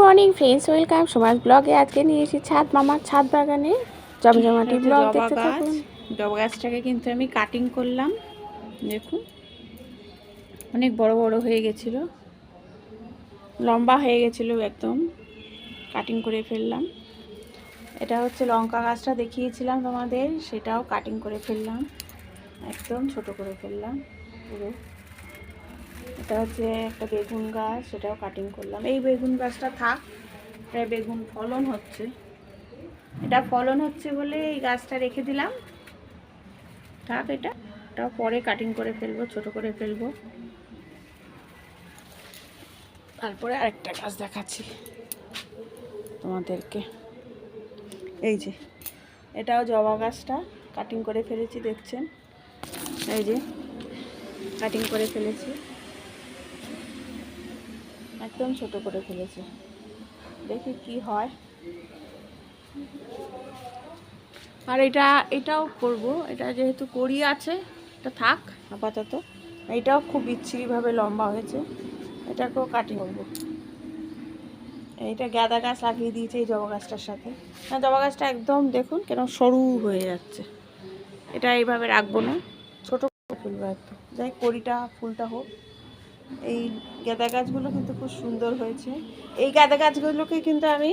Morning friends welcome. সমাজ ব্লগে আজকে নিয়ে এসেছি ছাদ মামার ছাদ বাগানে। জমজমাটি ব্লগ দেখতে থাকুন। জবা গাছটাকে কিন্তু আমি কাটিং করলাম। দেখুন অনেক বড় বড় হয়ে গেছিল। লম্বা হয়ে গেছিল একদম। কাটিং করে ফেললাম। এটা হচ্ছে লঙ্কা গাছটা দেখিয়েছিলাম তোমাদের সেটাও কাটিং করে ফেললাম। একদম ছোট করে ফেললাম। পুরো। এটা হচ্ছে একটা বেগুন গাছ সেটাও কাটিং করলাম। এই বেগুন গাছটা থাক, প্রায় বেগুন ফলন হচ্ছে। এটা ফলন হচ্ছে বলে এই গাছটা রেখে দিলাম। থাক এটা, এটাও পরে কাটিং করে ফেলব, ছোট করে ফেলব। তারপরে আরেকটা গাছ দেখাচ্ছি তোমাদেরকে। এই যে, এটাও জবা গাছটা কাটিং করে ফেলেছি, দেখছেন? এই যে কাটিং করে ফেলেছি। একদম ছোট করে ফেলেছি। দেখি কি হয়। আর এটা এটাও করব। এটা যেহেতু করি আছে এটা থাক। আপাতত। এটাও খুব বিচ্ছিরিভাবে লম্বা হয়েছে। এটাকেও কাটিং করব এইটা গাঁদা গাছ লাগিয়ে দিয়েছে এই জবা গাছটার সাথে। না জবা গাছটা একদম দেখুন কেন সরু হয়ে যাচ্ছে। এটা এইভাবে রাখব না। ছোটো ফেলব একদম যাই কড়িটা ফুলটা হোক। এই গাঁদা গাছগুলো কিন্তু খুব সুন্দর হয়েছে। এই গাঁদা গাছগুলোকে কিন্তু আমি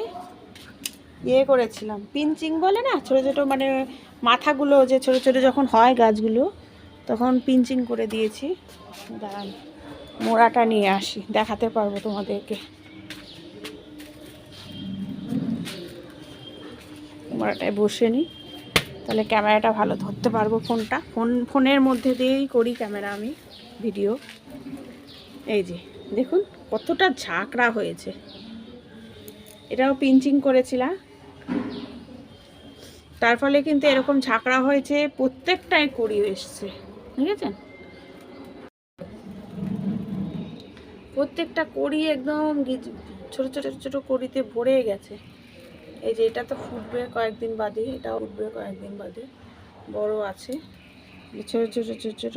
ইয়ে করেছিলাম পিঞ্চিং বলে না? ছোটো ছোটো মানে মাথাগুলো যে ছোটো ছোটো যখন হয় গাছগুলো, তখন পিঞ্চিং করে দিয়েছি। দাঁড়ান, মোড়াটা নিয়ে আসি, দেখাতে পারব তোমাদেরকে। মোড়াটায় বসে নিই, তাহলে ক্যামেরাটা ভালো ধরতে পারব ফোনটা। ফোন, ফোনের মধ্যে দিয়েই করি ক্যামেরা আমি, ভিডিও। এই যে, দেখুন, কতটা ঝাঁকড়া হয়েছে। এটাও পিঞ্চিং করেছিলাম তার ফলে কিন্তু এরকম ঝাঁকড়া হয়েছে, প্রত্যেকটাই করি এসছে। ঠিক আছে প্রত্যেকটা কড়ি একদম ছোট ছোট ছোট কড়িতে ভরে গেছে। এই যে, এটা তো ফুটবে কয়েকদিন বাদে, এটাও উঠবে কয়েকদিন বাদে, বড় আছে। ছোট ছোট ছোট ছোট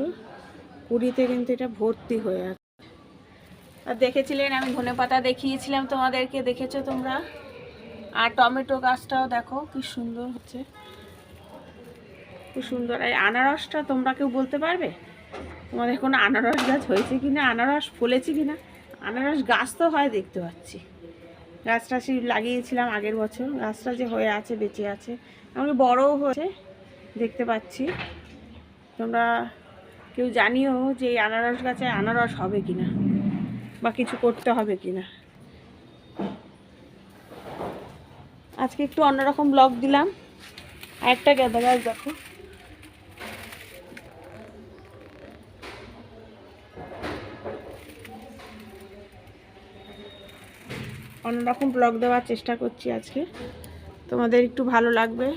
কুড়িতে কিন্তু এটা ভর্তি হয়ে আছে দেখেছিলেন, আমি ধনে পাতা দেখিয়েছিলাম তোমাদেরকে, দেখেছ তোমরা? আর টমেটো গাছটাও দেখো, কি সুন্দর হচ্ছে। খুব সুন্দর। আর এই আনারসটা তোমরা কেউ বলতে পারবে? তোমাদের কোনো আনারস গাছ হয়েছে কি না আনারস ফলেছে কি না আনারস গাছ তো হয়, দেখতে পাচ্ছি। গাছটা সেই লাগিয়েছিলাম আগের বছর। গাছটা যে হয়ে আছে, বেঁচে আছে এমনকি বড়ও হয়েছে, দেখতে পাচ্ছি। তোমরা কেউ জানিও যে এই আনারস গাছে আনারস হবে কি না বা কিছু করতে হবে কি না আজকে একটু অন্যরকম ব্লগ দিলাম। আর একটা গাঁদা গাছ দেখো। অন্যরকম ব্লগ দেওয়ার চেষ্টা করছি আজকে। তোমাদের একটু ভালো লাগবে।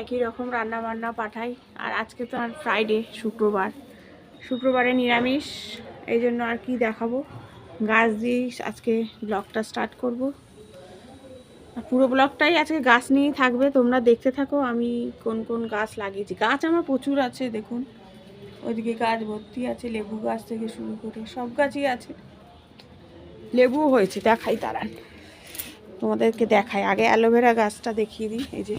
একই রকম রান্না বান্না পাঠাই। আর আজকে তো আর ফ্রাইডে শুক্রবার। শুক্রবারে নিরামিষ। এই জন্য আর কি দেখাবো। গাছ দিয়েই আজকে ব্লগটা স্টার্ট করব। আর পুরো ব্লগটাই আজকে গাছ নিয়েই থাকবে। তোমরা দেখতে থাকো আমি কোন কোন গাছ লাগিয়েছি। গাছ আমার প্রচুর আছে, দেখুন। ওইদিকে গাছ ভর্তি আছে, লেবু গাছ থেকে শুরু করে সব গাছই আছে। লেবু হয়েছে, দেখাই দাঁড়ান তোমাদেরকে দেখাই। আগে অ্যালোভেরা গাছটা দেখিয়ে দিই, এই যে।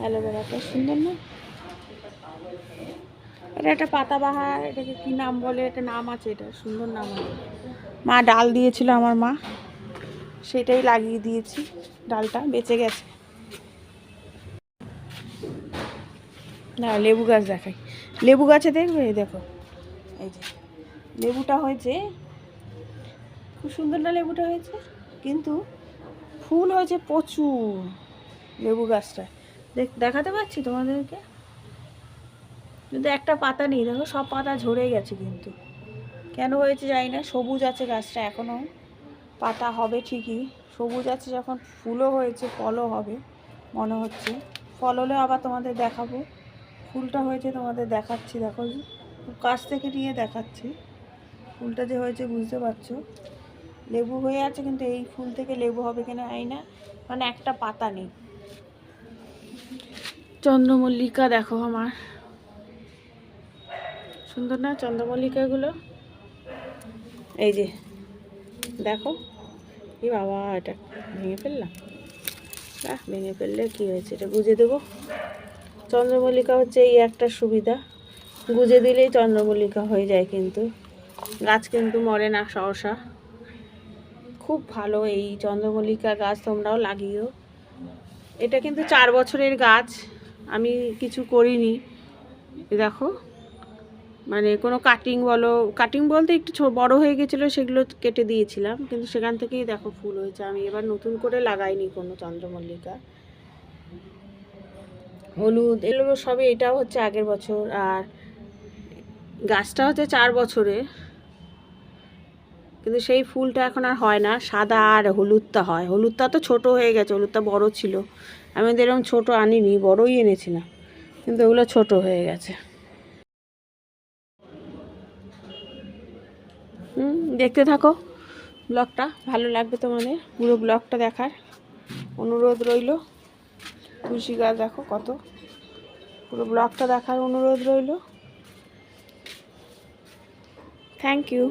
অ্যালোভেরাটা সুন্দর না? এটা একটা পাতাবাহার, এটাকে কি নাম বলে? এটা নাম আছে এটা, সুন্দর নাম আছে। মা ডাল দিয়েছিল আমার মা, সেটাই লাগিয়ে দিয়েছি, ডালটা বেঁচে গেছে। না লেবু গাছ দেখাই। লেবু গাছে দেখবে? দেখো। এই যে, লেবুটা হয়েছে, খুব সুন্দর না লেবুটা হয়েছে? কিন্তু ফুল হয়েছে প্রচুর লেবু গাছটা দেখ, দেখাতে পারছি তোমাদেরকে? কিন্তু একটা পাতা নেই, দেখো, সব পাতা ঝরে গেছে কিন্তু। কেন হয়েছে জানি না, সবুজ আছে গাছটা এখনও পাতা হবে ঠিকই, সবুজ আছে যখন ফুলও হয়েছে, ফলও হবে, মনে হচ্ছে। ফল হলে আবার তোমাদের দেখাবো। ফুলটা হয়েছে তোমাদের দেখাচ্ছি, দেখো কাছ থেকে নিয়ে দেখাচ্ছি। ফুলটা যে হয়েছে বুঝতে পারছ? লেবু হয়ে আছে কিন্তু এই ফুল থেকে লেবু হবে কিনা আই না মানে একটা পাতা নেই। চন্দ্রমল্লিকা দেখো আমার। সুন্দর না চন্দ্রমল্লিকাগুলো? এই যে, দেখো। কি বাবা, এটা ভেঙে ফেললাম। আহ ভেঙে ফেললে কি হয়েছে এটা গুজে দেবো। চন্দ্রমল্লিকা হচ্ছে এই একটা সুবিধা। গুজে দিলেই চন্দ্রমল্লিকা হয়ে যায় কিন্তু। গাছ কিন্তু মরে না সহসা। খুব ভালো এই চন্দ্রমল্লিকা গাছ তোমরাও লাগিও। এটা কিন্তু চার বছরের গাছ। আমি কিছু করিনি। দেখো। মানে কোনো কাটিং বলো কাটিং বলতে একটু বড় হয়ে গেছিল সেগুলো কেটে দিয়েছিলাম, কিন্তু সেখান থেকেই দেখো ফুল হয়েছে। আমি এবার নতুন করে লাগাইনি কোনো চন্দ্রমল্লিকা। হলুদ এগুলো সবই, এটাও হচ্ছে আগের বছর, আর গাছটা হচ্ছে চার বছরের কিন্তু সেই ফুলটা এখন আর হয় না, সাদা আর হলুদটা হয়। হলুদটা তো ছোট হয়ে গেছে, হলুদটা বড় ছিল। আমি ওদের এরকম ছোটো আনিনি, বড়ই এনেছিলাম, কিন্তু ওগুলো ছোট হয়ে গেছে। দেখতে থাকো। ব্লগটা ভালো লাগবে তোমাদের। পুরো ব্লগটা দেখার অনুরোধ রইল। তুলসী গাছ দেখো কত। পুরো ব্লগটা দেখার অনুরোধ রইল। Thank you